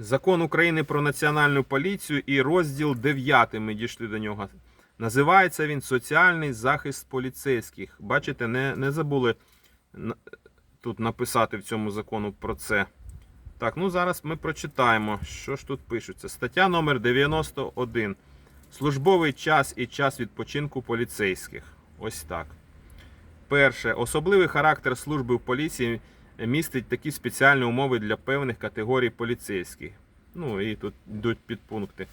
Закон України про національну поліцію і розділ 9, ми дійшли до нього. Називається він Соціальний захист поліцейських. Бачите, не, не забули тут написати в цьому закону про це. Так, ну зараз ми прочитаємо, що ж тут пишеться. Стаття номер 91. Службовий час і час відпочинку поліцейських. Ось так. Перше. Особливий характер служби в поліції містить такі спеціальні умови для певних категорій поліцейських. Ну і тут йдуть підпункти.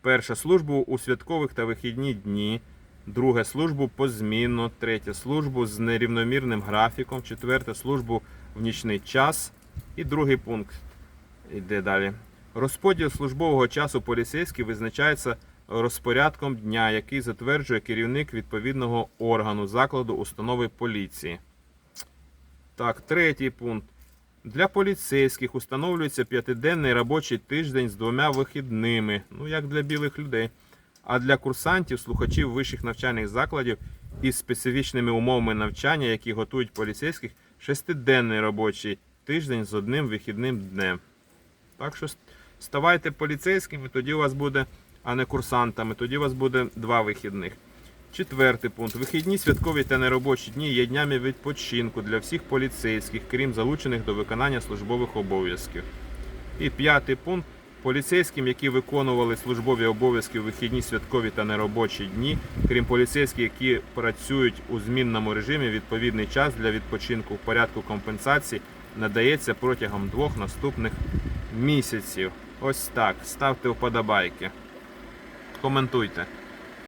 Перше. Службу у святкових та вихідні дні. Друге службу позмінно. Третє службу з нерівномірним графіком. Четверте службу в нічний час. І другий пункт йде далі. Розподіл службового часу поліцейських визначається розпорядком дня, який затверджує керівник відповідного органу закладу установи поліції. Так, третій пункт. Для поліцейських установлюється п'ятиденний робочий тиждень з двома вихідними, ну як для білих людей. А для курсантів, слухачів вищих навчальних закладів із специфічними умовами навчання, які готують поліцейських, шестиденний робочий тиждень з одним вихідним днем. Так що ставайте поліцейськими, тоді у вас буде, а не курсантами, тоді у вас буде два вихідних. Четвертий пункт. Вихідні святкові та неробочі дні є днями відпочинку для всіх поліцейських, крім залучених до виконання службових обов'язків. І п'ятий пункт. Поліцейським, які виконували службові обов'язки в вихідні святкові та неробочі дні, крім поліцейських, які працюють у змінному режимі, відповідний час для відпочинку в порядку компенсації надається протягом двох наступних місяців. Ось так. Ставте вподобайки. Коментуйте.